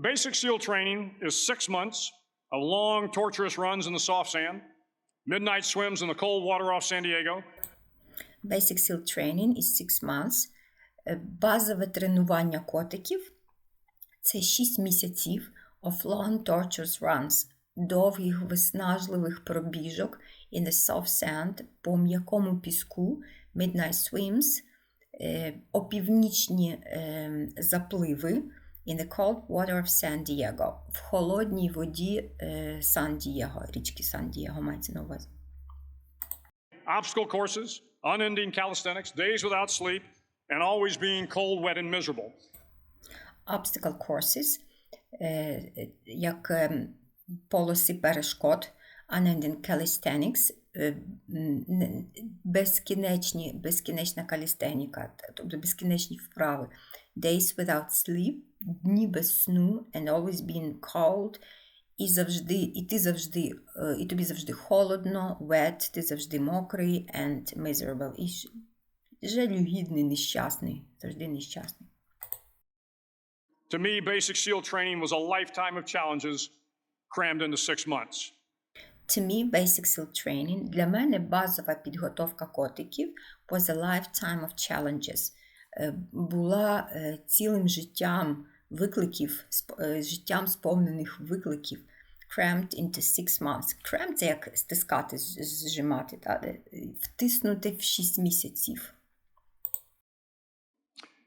Basic SEAL training is six months of long, torturous runs in the soft sand, midnight swims in the cold water off San Diego, Basic SEAL Training is 6 months. Е, Базове тренування котиків це 6 місяців of long torturous runs, довгих виснажливих пробіжок in the soft sand по м'якому піску, midnight swims, е, опівнічні е, запливи in the cold water of San Diego, в холодній воді е, Сан-Дієго, річки Сан-Дієго мається на увазі. obstacle courses, unending calisthenics, days without sleep, and always being cold, wet, and miserable. obstacle courses, е, як е, полоси перешкод, unending calisthenics, е, безкінечні, безкінечна калістеніка, тобто безкінечні вправи. Days without sleep, дні без сну, and always being cold, і завжди, і ти завжди, е, і тобі завжди холодно, wet, ти завжди мокрий, and miserable, і ж- жалюгідний, нещасний, завжди нещасний. To me, basic SEAL training was a lifetime of challenges crammed into six months. To me, Basic SEAL Training для мене базова підготовка котиків was a lifetime of challenges. Е, Була е, цілим життям викликів, е, життям сповнених викликів. Crammed into six months. Crammed – це як стискати, зжимати, та, е, втиснути в 6 місяців.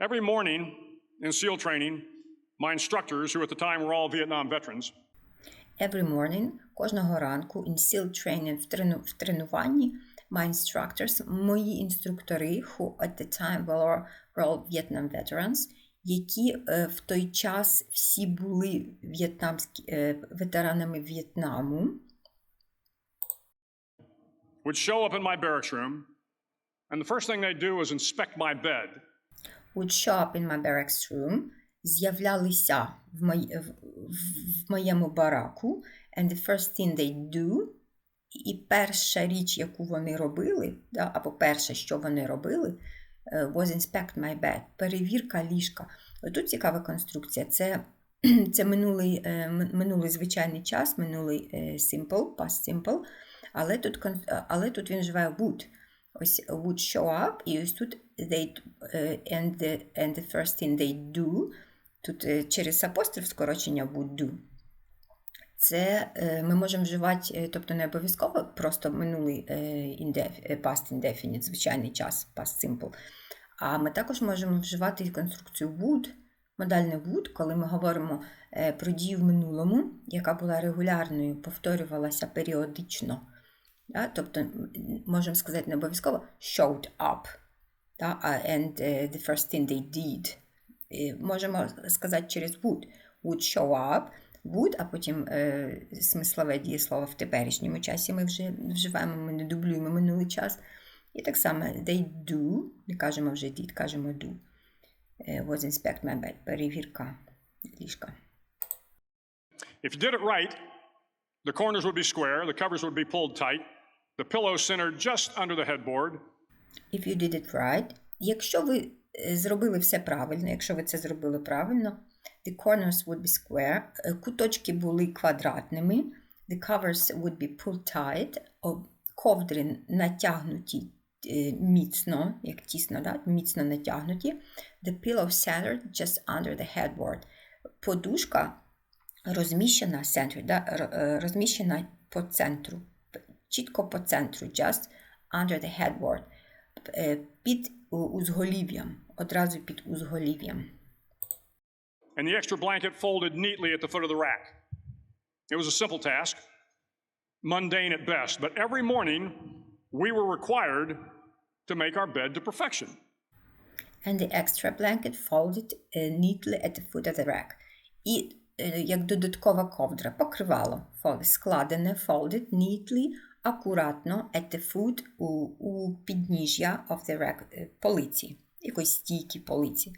Every morning in SEAL training, my instructors, who at the time were all Vietnam veterans, Every morning, кожного ранку, in SEAL training, в, трену, в тренуванні, my instructors, мої інструктори, who at the time were, were all Vietnam veterans, які е, в той час всі були в'єтнамські, е, ветеранами В'єтнаму, would show up in my barracks room, and the first thing they'd do was inspect my bed. would show up in my barracks room, з'являлися в, мої, в, в моєму бараку, and the first thing they do, і перша річ, яку вони робили, да, або перше, що вони робили, е, was inspect my bed, перевірка ліжка. Тут цікава конструкція. Це, це минулий, е, минулий звичайний час, минулий е, simple, past simple, але тут, але тут він вживає would. Ось would show up, і ось тут they, and, the, and the first thing they do, тут через апостроф скорочення would do. Це е, ми можемо вживати, е, тобто не обов'язково просто минулий е, past indefinite, звичайний час, past simple. А ми також можемо вживати конструкцію would, модальне would, коли ми говоримо про дію в минулому, яка була регулярною, повторювалася періодично. Да? Тобто, можемо сказати не обов'язково showed up. Да? And the first thing they did. Можемо сказати через would. Would show up, would, а потім е, смислове дієслово в теперішньому часі ми вже вживаємо, ми не дублюємо минулий час. І так само they do, не кажемо вже did, кажемо do. Е, was inspect my bed, перевірка ліжка. If you did it right, the corners would be square, the covers would be pulled tight, the pillow centered just under the headboard, If you did it right. Якщо ви е, зробили все правильно, якщо ви це зробили правильно, the corners would be square, е, куточки були квадратними, the covers would be pulled tight, ковдри натягнуті е, міцно, як тісно, да? міцно натягнуті, the pillow centered just under the headboard. Подушка розміщена center, да? е, розміщена по центру, чітко по центру, just under the headboard, під узголів'ям, одразу під узголів'ям. and the extra blanket folded neatly at the foot of the rack. It was a simple task, mundane at best, but every morning we were required to make our bed to perfection. And the extra blanket folded е, neatly at the foot of the rack. І е, як додаткова ковдра, покривало, fold, складене, folded neatly, акуратно at the foot у, у підніжжя of the rack, е, полиці, Якоїсь стійки полиці.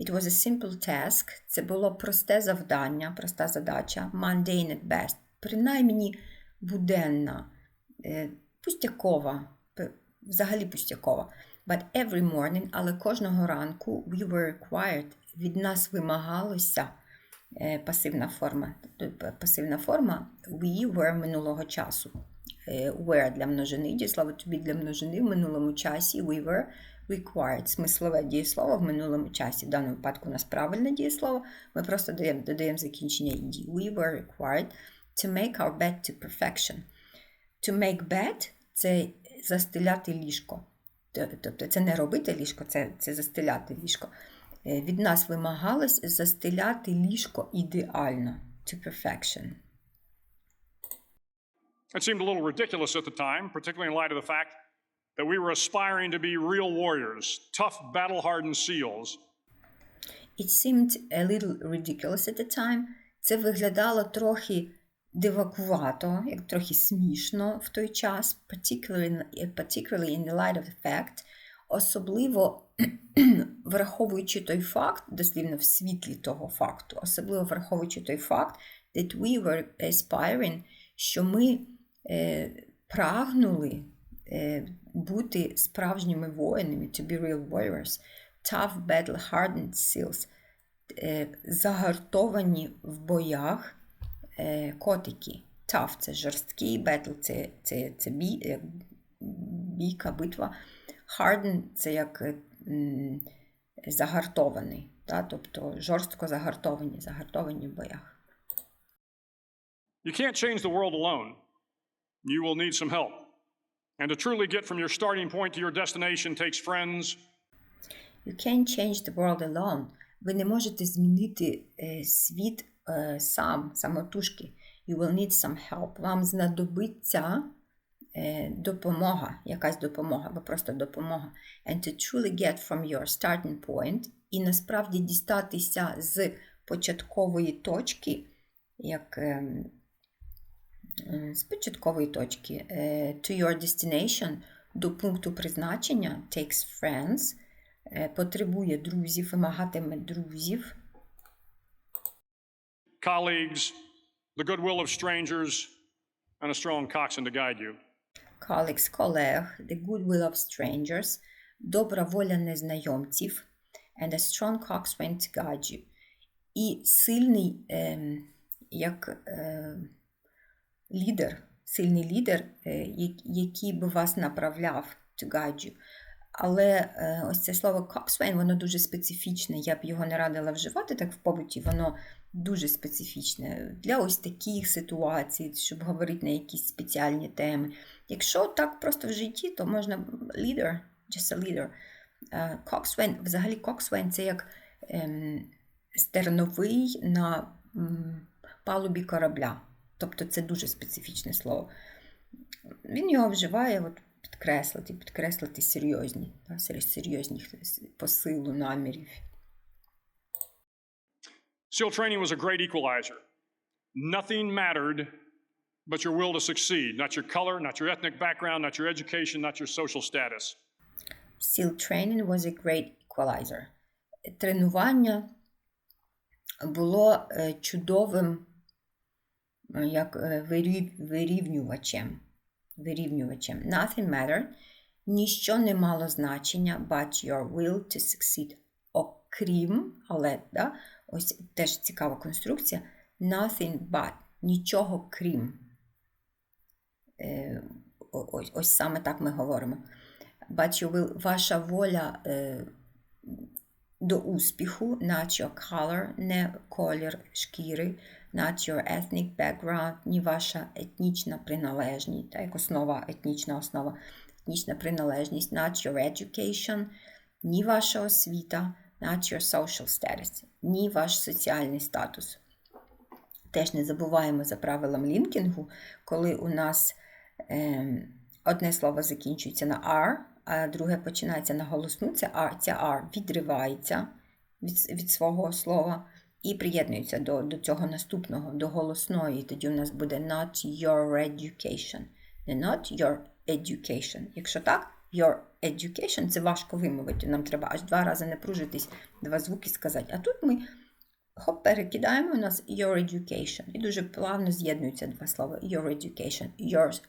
It was a simple task, це було просте завдання, проста задача, mundane at best, принаймні буденна, е, пустякова, взагалі пустякова. But every morning, але кожного ранку we were required, від нас вимагалося, е, пасивна форма. Тобто Пасивна форма we were минулого часу. Е, Were для множини, дієслово be для множини в минулому часі. We were required. Смислове дієслово в минулому часі. В даному випадку у нас правильне дієслово. Ми просто додаємо, додаємо закінчення ed. We were required to make our bed to perfection. To make bed – це застеляти ліжко. Тобто це не робити ліжко, це, це застеляти ліжко. Е, Від нас вимагалось застеляти ліжко ідеально. To perfection. It seemed a little ridiculous at the time, particularly in light of the fact that we were aspiring to be real warriors, tough, battle hardened SEALs. It seemed a little ridiculous at the time. Це виглядало трохи дивакувато, як трохи смішно в той час, particularly, particularly in the light of the fact, особливо враховуючи той факт, дослівно в світлі того факту, особливо враховуючи той факт, that we were aspiring, що ми е, прагнули е, бути справжніми воїнами, to be real warriors, tough battle-hardened seals, е, загартовані в боях е, котики. Tough – це жорсткий, battle – це, це, це е, бійка, битва. Hardened – це як загартований, та? тобто жорстко загартовані, загартовані в боях. You can't change the world alone. You will need some help. And to truly get from your starting point to your destination takes friends, You can't change the world alone. Ви не можете змінити е, світ е, сам, самотужки. You will need some help. Вам знадобиться е, допомога, якась допомога, або просто допомога. And to truly get from your starting point, і насправді дістатися з початкової точки, як ем, е, з початкової точки е, to your destination, до пункту призначення takes friends, е, потребує друзів, вимагатиме друзів, colleagues, the goodwill of strangers, and a strong coxswain to guide you. colleagues, колег, the goodwill of strangers, добра воля незнайомців, and a strong coxswain to guide you. І сильний, ем, як е, лідер, сильний лідер, е, який би вас направляв to guide you. Але е, ось це слово coxswain, воно дуже специфічне. Я б його не радила вживати так в побуті, воно дуже специфічне для ось таких ситуацій, щоб говорити на якісь спеціальні теми. Якщо так просто в житті, то можна leader, just a leader. Coxswain, взагалі coxswain – це як ем, стерновий на палубі корабля. Тобто це дуже специфічне слово. Він його вживає от, підкреслити, підкреслити серйозні, сер- серйозні посилу намірів. SEAL training was a great equalizer. Nothing mattered but your will to succeed, not your color, not your ethnic background, not your education, not your social status. SEAL training was a great equalizer. Тренування було е, чудовим е, як е, вирівнювачем. вирівнювачем. Nothing mattered. Ніщо не мало значення but your will to succeed. Окрім, але да, ось теж цікава конструкція. Nothing but. Нічого крім. Е, ось, ось саме так ми говоримо. But you will, ваша воля е, до успіху, not your color, не колір шкіри, not your ethnic background, ні ваша етнічна приналежність, та як основа, етнічна основа, етнічна приналежність, not your education, ні ваша освіта, not your social status, ні ваш соціальний статус. Теж не забуваємо за правилом лінкінгу, коли у нас ем, одне слово закінчується на R, а друге починається на голосну, це R, ця R відривається від, від свого слова і приєднується до, до цього наступного, до голосної. Тоді у нас буде not your education. Не not your education. Якщо так, your education це важко вимовити. Нам треба аж два рази напружитись, два звуки сказати. А тут ми хоп, перекидаємо у нас your education. І дуже плавно з'єднуються два слова. Your education, your,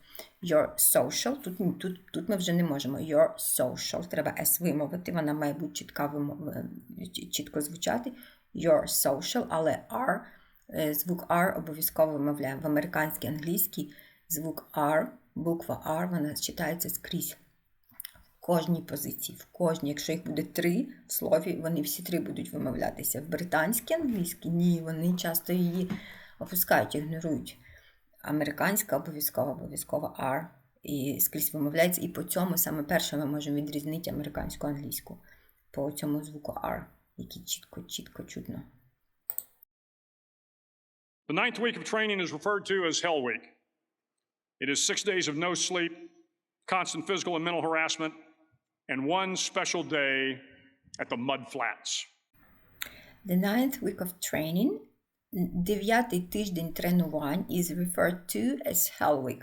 your social. Тут, тут, тут ми вже не можемо. Your social. Треба S вимовити, вона має бути чітка вимов... чітко звучати. your social, але R, е, звук R обов'язково вимовляємо. В американській англійській звук R, буква R, вона читається скрізь. Кожній позиції, в кожній. Якщо їх буде три в слові, вони всі три будуть вимовлятися. В британській англійській ні, вони часто її опускають, ігнорують. Американська обов'язково, обов'язково R. І скрізь вимовляється, і по цьому саме перше ми можемо відрізнити американську англійську по цьому звуку R, який чітко, чітко чутно. The ninth week of training is referred to as Hell Week. It is six days of no sleep, constant physical and mental harassment, and one special day at the mud flats. The ninth week of training, дев'ятий тиждень тренувань is referred to as Hell Week.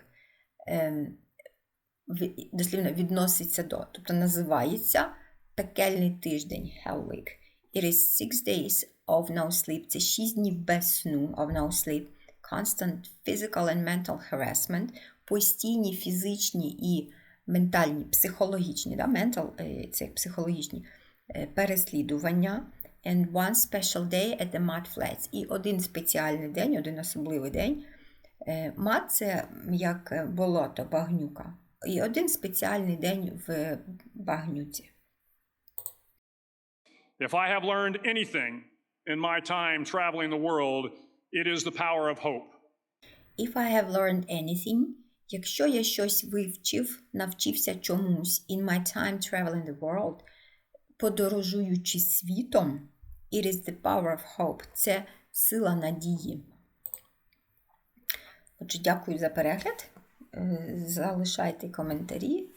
Ем, ві- дослівно відноситься до, тобто називається пекельний тиждень Hell Week. It is six days of no sleep. Це шість днів без сну of no sleep. Constant physical and mental harassment. Постійні фізичні і ментальні, психологічні, да? mental е, це психологічні е, переслідування. And one special day at the mud flats. І один спеціальний день, один особливий день. Е, Мад це як болото, багнюка. І один спеціальний день в багнюці. If I have learned anything in my time traveling the world, it is the power of hope. If I have learned anything, якщо я щось вивчив, навчився чомусь in my time traveling the world, подорожуючи світом, it is the power of hope. Це сила надії. Отже, дякую за перегляд. Е, Залишайте коментарі,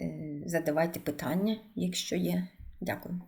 е, задавайте питання, якщо є. Дякую.